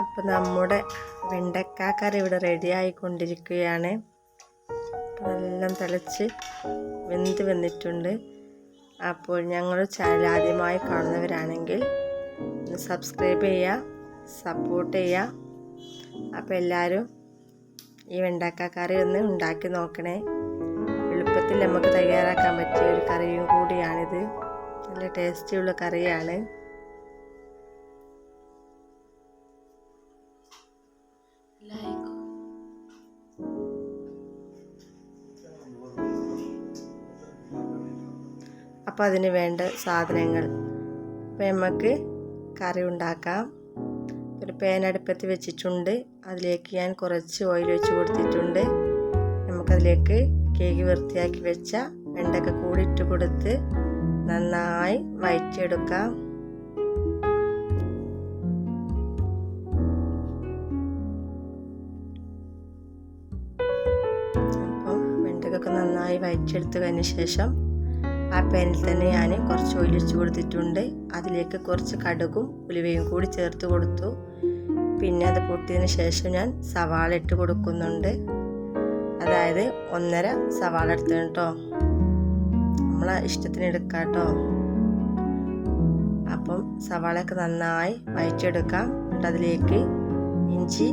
അപ്പം നമ്മുടെ വെണ്ടക്കാക്കറി ഇവിടെ റെഡി ആയിക്കൊണ്ടിരിക്കുകയാണ്. എല്ലാം തിളച്ച് വെന്ത് വന്നിട്ടുണ്ട്. അപ്പോൾ ഞങ്ങൾ ചാനൽ ആദ്യമായി കാണുന്നവരാണെങ്കിൽ ഒന്ന് സബ്സ്ക്രൈബ് ചെയ്യുക സപ്പോർട്ട് ചെയ്യുക. അപ്പോൾ എല്ലാവരും ഈ വെണ്ടക്കാക്കറി ഒന്ന് ഉണ്ടാക്കി നോക്കണേ. എളുപ്പത്തിൽ നമുക്ക് തയ്യാറാക്കാൻ പറ്റിയ ഒരു കറിയും കൂടിയാണിത്. നല്ല ടേസ്റ്റിയുള്ള കറിയാണ്. അപ്പോൾ അതിന് വേണ്ട സാധനങ്ങൾ. അപ്പോൾ നമുക്ക് കറി ഉണ്ടാക്കാം. ഒരു പാൻ അടുപ്പത്ത് വെച്ചിട്ടുണ്ട്. അതിലേക്ക് ഞാൻ കുറച്ച് ഓയിൽ വെച്ച് കൊടുത്തിട്ടുണ്ട്. നമുക്കതിലേക്ക് കേക്ക് വൃത്തിയാക്കി വെച്ച വെണ്ടക്ക കൂടി ഇട്ട് കൊടുത്ത് നന്നായി വയറ്റിയെടുക്കാം. അപ്പം വെണ്ടക്കൊക്കെ നന്നായി വയറ്റിയെടുത്തതിന് ശേഷം ആ പാനിൽ തന്നെ ഞാൻ കുറച്ച് ഒഴിച്ചു കൊടുത്തിട്ടുണ്ട്. അതിലേക്ക് കുറച്ച് കടുകും ഉലുവയും കൂടി ചേർത്ത് കൊടുത്തു. പിന്നെ അത് പൊട്ടിയതിന് ശേഷം ഞാൻ സവാള ഇട്ട് കൊടുക്കുന്നുണ്ട്. അതായത് ഒന്നര സവാള എടുത്തു കേട്ടോ. നമ്മളെ ഇഷ്ടത്തിന് എടുക്കാം കേട്ടോ. അപ്പം സവാളയൊക്കെ നന്നായി വയറ്റിയെടുക്കാം എന്നിട്ട് അതിലേക്ക് ഇഞ്ചി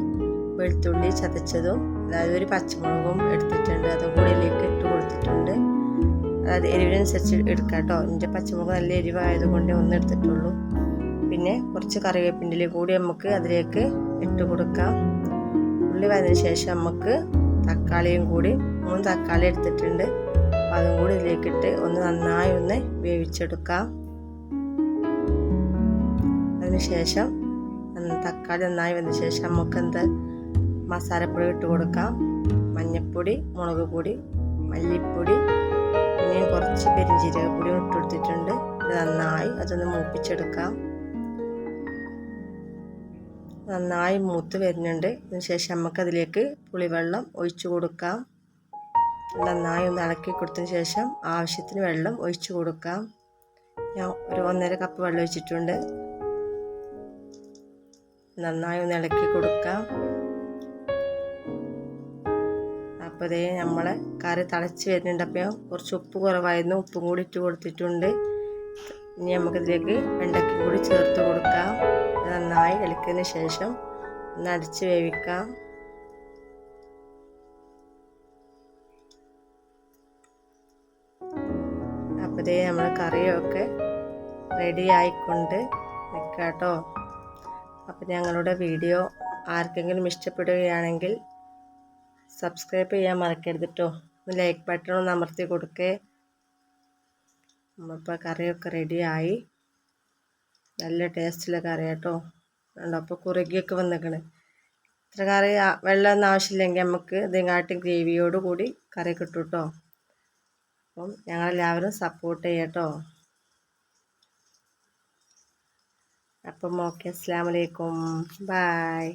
വെളുത്തുള്ളി ചതച്ചതും അതായത് ഒരു പച്ചമുളകും എടുത്തിട്ടുണ്ട്. അതും കൂടി ഇതിലേക്ക് ഇട്ട് കൊടുത്തിട്ടുണ്ട്. അതായത് എരിവിനനുസരിച്ച് എടുക്കാം കേട്ടോ. എന്റെ പച്ചമുളക് നല്ല എരിവായതുകൊണ്ട് ഒന്ന് എടുത്തിട്ടുള്ളൂ പിന്നെ കുറച്ച് കറിവേപ്പിന്റെ കൂടി നമുക്ക് അതിലേക്ക് ഇട്ട് കൊടുക്കാം. ഉള്ളി വന്നതിന് ശേഷം നമുക്ക് തക്കാളിയും കൂടി മൂന്ന് തക്കാളി എടുത്തിട്ടുണ്ട്. അപ്പോൾ അതും കൂടി ഇതിലേക്കിട്ട് ഒന്ന് നന്നായി ഒന്ന് വേവിച്ചെടുക്കാം. അതിനുശേഷം തക്കാളി നന്നായി വന്ന ശേഷം നമുക്ക് എന്ത്? മസാലപ്പൊടി ഇട്ട് കൊടുക്കാം. മഞ്ഞൾപ്പൊടി മുളക് പൊടി മല്ലിപ്പൊടി കുറച്ച് കൊടുത്തിട്ടുണ്ട്. ഇത് നന്നായി അതൊന്ന് മൂപ്പിച്ചെടുക്കാം. നന്നായി മൂത്ത് വരുന്നുണ്ട്. അതിനുശേഷം നമുക്കതിലേക്ക് പുളിവെള്ളം ഒഴിച്ചു കൊടുക്കാം. നന്നായി ഒന്ന് ഇളക്കി കൊടുത്തതിന് ശേഷം ആവശ്യത്തിന് വെള്ളം ഒഴിച്ചു കൊടുക്കാം. ഞാൻ ഒരു ഒന്നര കപ്പ് വെള്ളം ഒഴിച്ചിട്ടുണ്ട്. നന്നായി ഒന്ന് ഇളക്കി കൊടുക്കാം. അപ്പോൾ ഇതേ കറി തിളച്ച് വരുന്നുണ്ട്. അപ്പോൾ കുറച്ച് ഉപ്പ് കുറവായിരുന്നു. ഉപ്പും കൂടി ഇട്ട് കൊടുത്തിട്ടുണ്ട്. ഇനി നമുക്കിതിലേക്ക് വെണ്ടയ്ക്ക് കൂടി ചേർത്ത് കൊടുക്കാം. നന്നായി ഇളക്കിയതിന് ശേഷം ഒന്ന് അടിച്ച് വേവിക്കാം. അപ്പോൾ ഇതേ നമ്മുടെ കറിയൊക്കെ റെഡി ആയിക്കൊണ്ട് നിൽക്കാം കേട്ടോ അപ്പോൾ ഞങ്ങളുടെ വീഡിയോ ആർക്കെങ്കിലും ഇഷ്ടപ്പെടുകയാണെങ്കിൽ സബ്സ്ക്രൈബ് ചെയ്യാൻ മറക്കരുത് കേട്ടോ ലൈക്ക് ബട്ടൺ ഒന്ന് അമർത്തി കൊടുക്കേ. നമ്മളിപ്പോൾ കറിയൊക്കെ റെഡിയായി നല്ല ടേസ്റ്റുള്ള കറി കേട്ടോ ഉണ്ടോ അപ്പോൾ കുറുകിയൊക്കെ വന്നിരിക്കണേ ഇത്ര കറി വെള്ളമൊന്നും ആവശ്യമില്ലെങ്കിൽ നമുക്ക് ഇതിങ്ങാട്ടി ഗ്രേവിയോട് കൂടി കറി കിട്ടും കേട്ടോ അപ്പം ഞങ്ങളെല്ലാവരും സപ്പോർട്ട് ചെയ്യട്ടോ അപ്പം ഓക്കെ അസ്സാം വലൈക്കും ബായ്